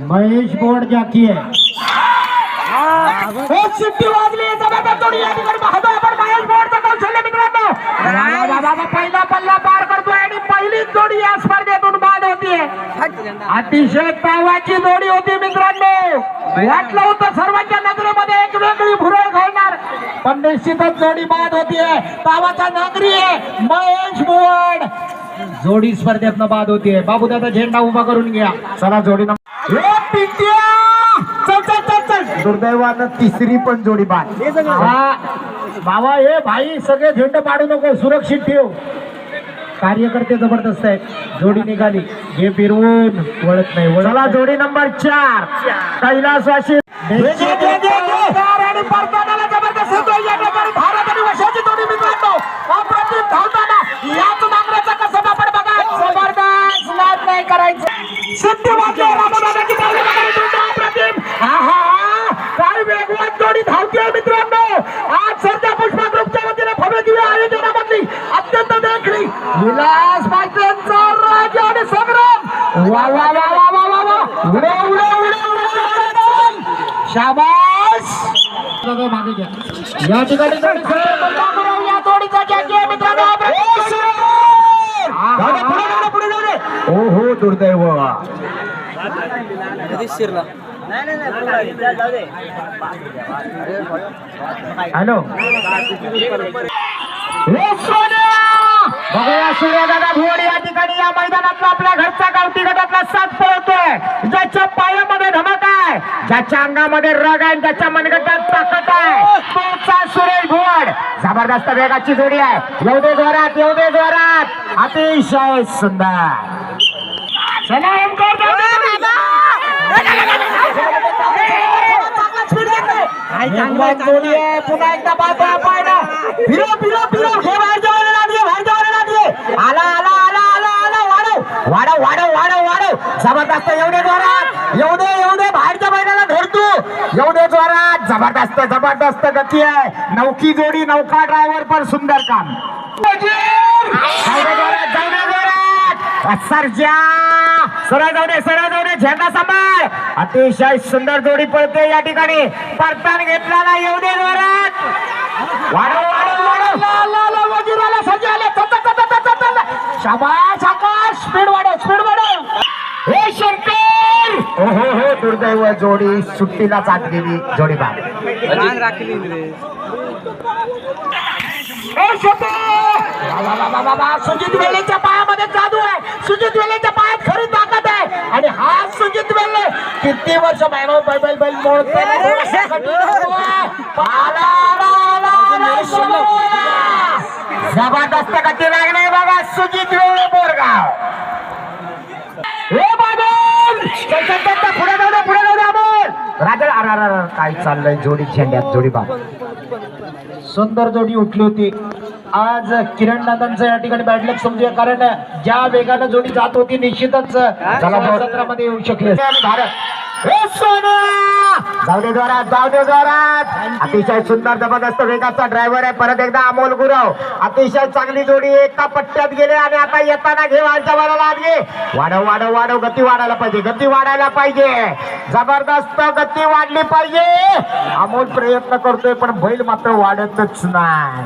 Mahesh board जाकी आहे वाजली या ठिकाणी आपण महेश बोर्डचं कौशल्य मित्रांनो पहिला पल्ला पार करतोय आणि पहिलीच जोडी या स्पर्धेतून बाद होतीये अतिशय तावाची जोडी होती मित्रांनो। वाटलं होतं सर्वांच्या नजरेमध्ये एक वेगळी भुरळ घालणार पण निश्चितच जोडी बाद होतीये तावाचा नागरी आहे महेश बोर्ड. जोडी स्पर्धेतनं बाद होतीये बाबू दादा झेंडा उभा करून घ्या. चला जोडी दुर्दैवानं तिसरी पण जोडी बाद हा बाबा हे भाई सगळे झेंड पाडू नको सुरक्षित ठेव कार्यकर्ते जबरदस्त आहेत जोडी निघाली हे फिरवून वळत नाही नाही. जोडी नंबर चार कैलासवासी घे, या ठिकाणी हो हो दुर्दैव हॅलो बघूया सूर्यदादा भोर या ठिकाणी या मैदानातला आपल्या घरचा गावठी गटातला साथ पळवतोय ज्याच्या पायामध्ये धमाका आहे ज्याच्या अंगामध्ये रग आहे ज्याच्या मनगटात ताकद आहे. तोचा सुरेश भोड जबरदस्त वेगाची जोडी आहे. येऊ दे जोरात येऊ दे जोरात. अतिशय सुंदर. चला ओमकार. पुन्हा एकदा पाहतोय आपण. फिरो फिरो फिरो. हे बाहेर जाऊन लागले बाहेर जाऊन लागले आला आला आला आला आला. वाढव वाढव वाढव वाढव वाढव. जबरदस्त येऊ दे जोरात. येऊ दे येऊ दे. बाहेरच्या बैलाला धरतो येऊ दे जोरात जबरदस्त जबरदस्त गती आहे. नौकी जोडी नौका ड्रायव्हर पण सुंदर काम. जाऊ सरळ जाऊ दे सरळ जाऊ दे झेंडा सांभाळ. अतिशय सुंदर जोडी पळते या ठिकाणी. परतान घेतला ना येऊ दे जोरात. वाढव वाढव वाढव. ला, ला, आकाश स्पीड वाढव स्पीड दुर्दैव जोडी सुट्टीला जात गेली जोडी बाद सुजित वेलेच्या पायामध्ये जादू आहे. सुजित वेलेच्या पायात खरी ताकद आहे. आणि हा सुजित वेले किती वर्ष बायबा बैल बैल मोडतो जबरदस्त गती लागणार बघा सुजित वेळे बोरगाव. हे बाबा काय चाललंय जोडी झेंड्यात जोडी बाद सुंदर जोडी उठली होती आज किरण दादांचं या ठिकाणी बॅटलक समजूया कारण ज्या वेगानं जोडी जात होती निश्चितच सत्रामध्ये येऊ शकले भारत जाऊ दे जोरात जाऊ दे जोरात. अतिशय सुंदर जबरदस्त वेगाचा ड्रायव्हर आहे. परत एकदा अमोल गुरव. अतिशय चांगली जोडी एका पट्ट्यात गेले आणि आता येताना घे वाढच्या वाढायला आली वाढव वाढव वाढव. गती वाढायला पाहिजे गती वाढायला पाहिजे. जबरदस्त गती वाढली पाहिजे. अमोल प्रयत्न करतोय पण बैल मात्र वाढतच नाही.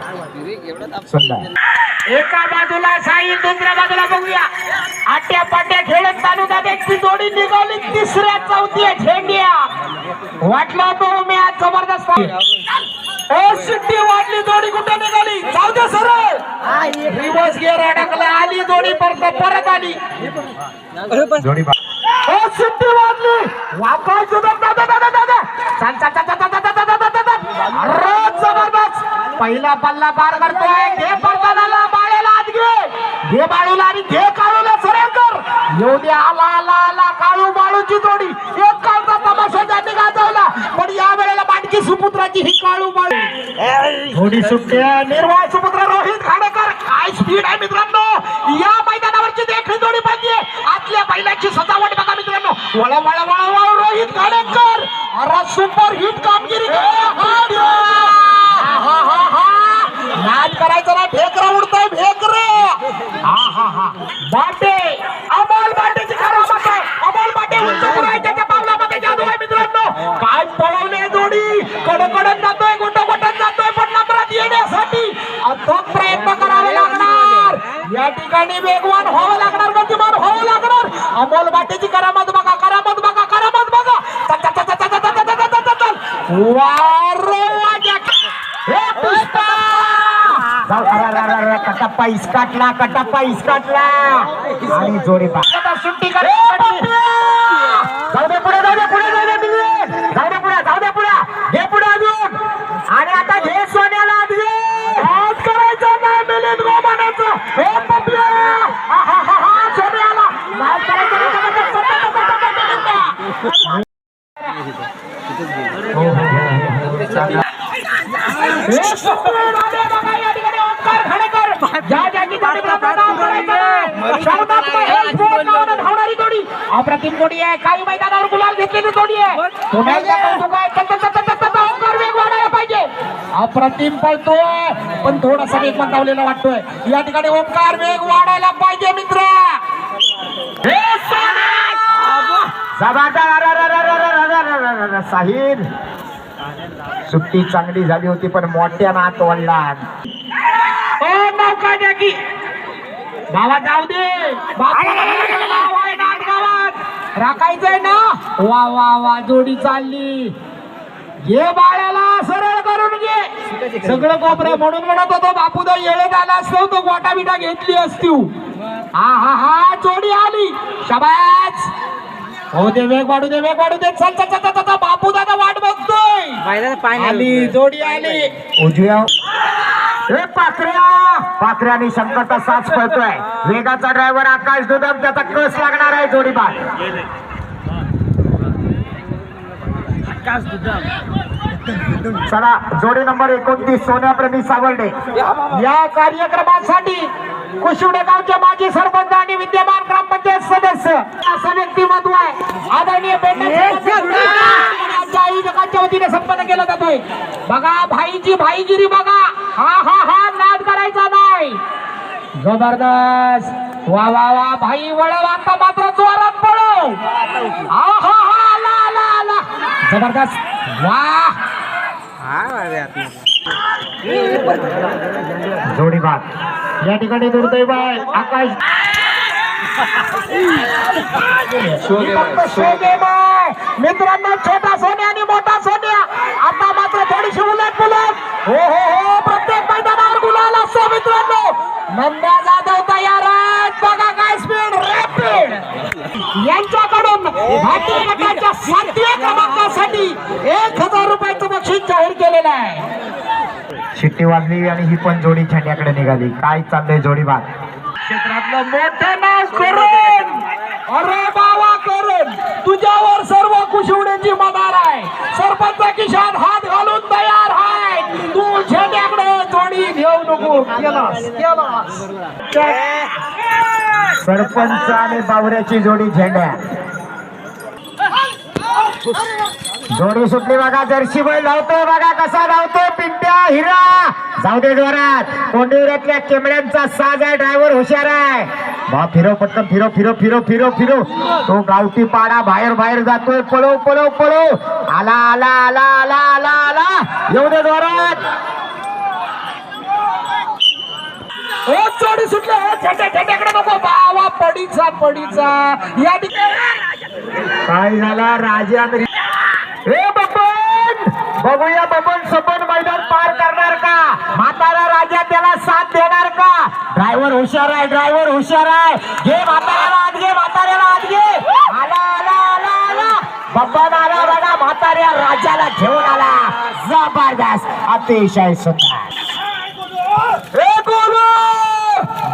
एका बाजूला साई दुसऱ्या बाजूला बघूया. आट्या पाट्या खेळत तालुका व्यक्ती जोडी निघाली तिसऱ्या चौथ्या झेंड्या. वाटलं मी आज जबरदस्त शिट्टी वाढली जोडी कुठे निघाली. जाऊ दे सरळ. रिवर्स गिअर अडकला आली जोडी परत परत आली. जोडी ओ शिट्टी वाजली वापस सुद्धा दादा दादा दादा चाल चाल चाल चाल चाल चाल चाल चाल चाल. अरे जबरदस्त. पहिला पल्ला पार करतोय. घे परतानाला बाळेला आत घे. घे बाळूला आणि घे कर येऊ दे आला आला आला काळू बाळूची जोडी. एक काळचा तमाशा त्यांनी गाजवला पण या वेळेला बाटकी सुपुत्राची ही काळू बाळू. थोडी सुट्ट्या निर्वाळ सुपुत्र रोहित खाडेकर. काय स्पीड आहे मित्रांनो. या मैदानावरची देखणी जोडी पाहिजे. आतल्या बैलाची सजावट बघा मित्रांनो. वळ वळ वळ वळ रोहित खाडेकर. अरे सुपर हिट कामगिरी. नाच करायचं ना भेकरा उडतोय भेकरे. हा हा हा. बाटे बोलबाटीची करामत बघा करामत बघा करामत बघा. कटप्पा इसकाटला कटप्पा इसकाटला आणि जोडीपा धावणारी जोडी अप्रतिम जोडी आहे काही मैदानावर गुलाल घेतलेली जोडी आहे कौतुक चल, ओंकार वेग वाढायला पाहिजे अप्रतिम पळतोय पण थोडासा वेग मंदावलेला वाटतोय या ठिकाणी ओंकार वेग वाढायला पाहिजे मित्र हे सुट्टी चांगली झाली होती पण मोठ्या नात वडला जाऊ दे. राखायचंय ना? वा वा वा जोडी चालली. घे बाळ्याला सरळ करून घे. सगळं कोपरं म्हणून म्हणत होतो बापूदा येळे झाला असतो तो गोटा बिटा घेतली असती. हा हा हा जोडी आली. शबाज हो दे वेग वाढू दे वेग वाढू दे. चल चल चल चल, चल बापू दादा बघतोय आली जोडी आली. उजव्या. हे पाखऱ्या पाखऱ्याने शंकरचा साथ पळतोय. वेगाचा ड्रायव्हर आकाश दुदम त्याचा कस लागणार आहे जोडीबार चला जोडी नंबर एकोणतीस सोन्याप्रेमी सावर्डे. या कार्यक्रमासाठी कुशिवडे गावचे माजी सरपंच आणि विद्यमान ग्रामपंचायत सदस्य. असं व्यक्तिमत्व आहे. आदरणीय आयोजकांच्या वतीने संपन्न केला जातोय. बघा भाईची भाईगिरी बघा. हा हा हा नाद करायचा नाही. जबरदस्त. वा वा वा भाई वळव आता मात्र जोरात पळव हा हा हा आला आला आला. जबरदस्त. वा. जोडीबार या ठिकाणी दुर्दैव आहे. आकाश. मित्रांनो छोटा सोन्या आणि मोठा सोन्या. आता मात्र थोडीशी उलट पुलट हो हो हो प्रत्येक मैदानावर गुलाल असतो मित्रांनो. नंद्या जाधव तयार आहेत. बघा काय स्पीड रॅपिड यांच्याकडून भारतीय गटाच्या सातव्या क्रमांकासाठी एक हजार रुपयाचं बक्षीस जाहीर केलेलं आहे. शिट्टी वाजली आणि ही पण जोडी झेंड्याकडे निघाली काय चाललंय जोडीबार क्षेत्रातलं मोठं नाव करून अरे बाबा करून तुझ्यावर सर्व कुशिवड्याची मदार आहे सरपंच किशात हात घालून तयार आहे तू झेंड्याकडे जोडी घेऊ नको केलास केलास सरपंच आणि बावऱ्याची जोडी झेंड्या जोडी सुटली बघा जर्सी बैल लावतोय बघा कसा लावतोय पिंट्या हिरा. जाऊ दे जोरात. कोंडीवऱ्यातल्या केमड्यांचा साज आहे ड्रायव्हर हुशार आहे. बा फिरो पटकन फिरो फिरो फिरो फिरो फिरो. तो गावठी पाडा बाहेर बाहेर जातोय. पळो पळो पळो. आला आला आला आला आला आला. येऊ दे जोरात. ओ जोडी सुटले. झेंड्याकडे नको. बावा पडीचा पडीचा. या ठिकाणी काय झाला? राजा हे बबन! बघूया बबन सपन मैदान पार करणार का? म्हातारा राजा त्याला साथ देणार का? ड्रायव्हर हुशार आहे ड्रायव्हर हुशार आहे. घे म्हाताऱ्याला आत घे म्हाताऱ्याला आत घे. आला आला आला आला. बब्बन आला बघा म्हाताऱ्या राजाला घेऊन आला. जबरदस्त अतिशय सुंदर. हे गोलू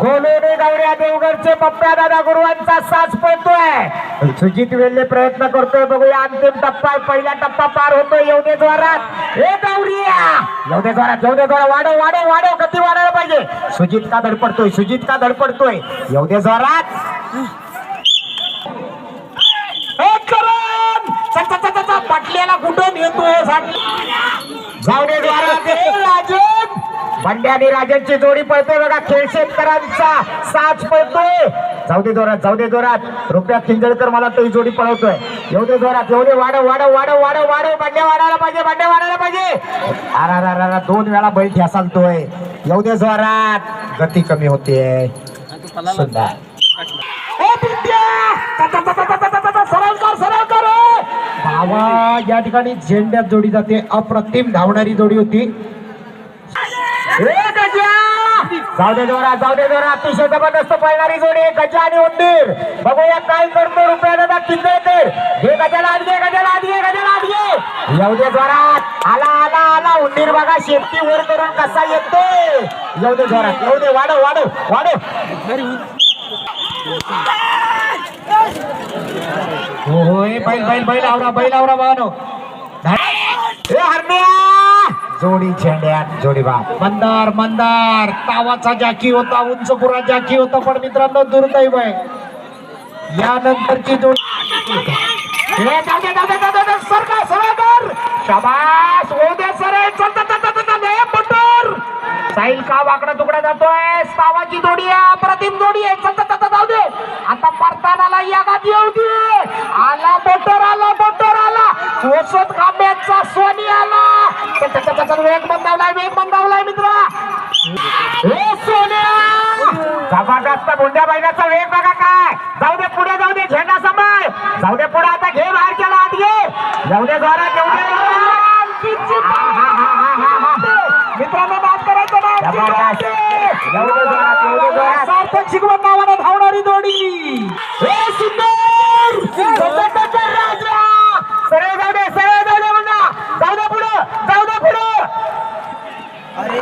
गोलवणे गावड्या देवगडचे पप्पा दादा गुरुवांचा साज पडतोय. सुजित वेल्ले प्रयत्न करतोय बघूया अंतिम टप्पा पहिला टप्पा पार होतोय येवढे द्वारात हे गौरिया! एवढे द्वारात एवढे द्वारा वाढव वाढव वाढव. कधी वाढायला पाहिजे. सुजित का धडपडतोय? सुजित का धडपडतोय? एवढे द्वारात पाटल्याला कुठून येतोय? जाऊ दे द्वारा भंड्या आणि राजांची जोडी पळतोय बघा खेळ शेतकऱ्यांचा. साच पळतोय. जाऊ दे जोरात जाऊ दे जोरात. रुपया किंजळकर मला तो ही जोडी पळवतोय. येऊ दे जोरात येऊ दे वाढव वाढव वाढव वाढव वाढव. भांड्या वाढायला पाहिजे भांड्या वाढायला पाहिजे. अरा रा रा दोन वेळा बैल ठ्यासालतोय येऊ दे जोरात. गती कमी होते. सुद्धा कर कर भावा या ठिकाणी झेंड्यात जोडी जाते. अप्रतिम धावणारी जोडी होती. जाऊ दे जोरा जाऊ दे जोरात. अतिशय जबरदस्त पळणारी जोडी आहे गजा आणि उंदीर. बघूया काय करतो रुपया दादा किती येते. गजाला आधी गजाला आधी गजाला आधी येऊ दे जोरात. आला आला आला. उंदीर बघा शेपटी वर करून कसा येतोय येऊ दे जोरात येऊ दे. वाढव वाढव वाढव. हो हो बैल बैल बैल आवरा बैल आवरा बानो जोडी चेंड्यात जोडी बाद मंदार मंदार. तावाचा जाकी होता उंचपुरा जाकी होता पण मित्रांनो दुर्दैव आहे. यानंतरची जोडी सरकार सरकार. शाबास होऊ सर. चलता साहिल का वाकडा तुकडा जातोय. सावाची जोडी आहे अप्रतिम जोडी आहे. चल, जाऊ दे. आता परतानाला यागात येऊ दे. आला बोटर आला बोटर आला. वसत खांब्याचा सोनी आला. वेग मंदावलाय वेग मंदावलाय मित्रा. हे सोन्या. जबरदस्त गुंड्या बैलाचा वेग बघा काय. जाऊ दे पुढे जाऊ दे झेंडा समाय जाऊ दे पुढे आता घे बाहेर केला आत घे. जाऊ दे घेऊ येऊ दे हा, हा, हा, हा, हा, हा. मित्रांनो बात करायचं नाही जबरदस्त. येऊ दे जोरात, येऊ दे जोरात. सार्थक शिकवत नावानं धावणारी जोडी ए, सुंदर! जबरदस्त राजा! सरळ जाऊ दे सरळ जाऊ दे मुन्ना. जाऊ दे पुढं जाऊ दे पुढं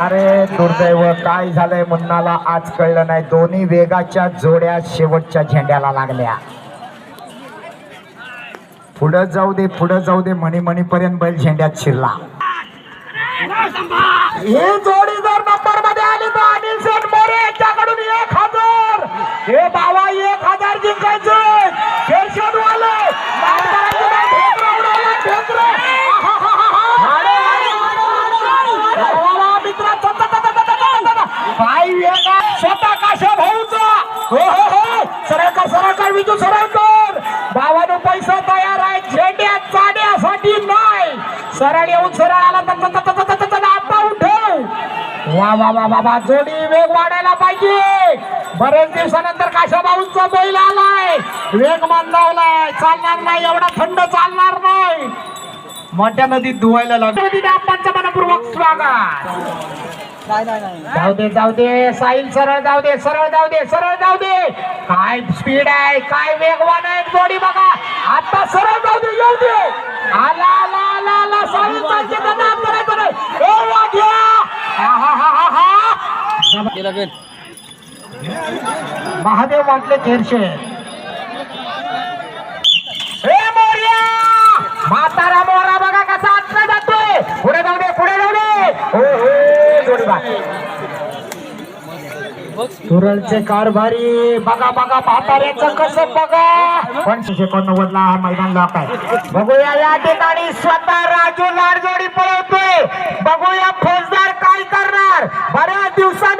अरे दुर्दैव काय झालंय मुन्नाला? आज कळलं नाही. दोन्ही वेगाच्या जोड्या शेवटच्या झेंड्याला लागल्या. पुढं जाऊ दे पुढं जाऊ दे म्हणी पर्यंत बैल झेंड्यात शिरला. ही जोडी जर नंबरमध्ये आली तर अनिल सेठ मोरे यांच्याकडून एक हजार. हे बाबा एक वा वा वा वा वा जोडी वेग वाढायला पाहिजे. बरेच दिवसानंतर काशा भाऊंचा बैल आलाय. वेग मंदावलाय चालणार नाही एवढा थंड चालणार नाही. मोठ्या नदीत धुवायला लागतो आपणचं मनपूर्वक स्वागत. जाऊ दे जाऊ दे साहिल सरळ जाऊ दे सरळ जाऊ दे सरळ जाऊ दे. काय स्पीड आहे काय वेगवान आहे जोडी बघा. आता सरळ जाऊ दे येऊ दे. आला आला आला आला साहिल चालते करायचं नाही. महादेव म्हटले खेरशे ए म्हातारा मोरा बघा कसा आतला जातोय. पुढे जाऊ दे पुढे जाऊ दे. हो हो जोडी बा कारभारी बघा बघा म्हाताऱ्याचं कसं बघा. पंचशे एकोणनव्वद ला मैदान लॉक आहे. बघूया या ठिकाणी स्वतः राजू लाडजोडी पळवतोय. बघूया फौजदार काय करणार. बऱ्याच दिवसात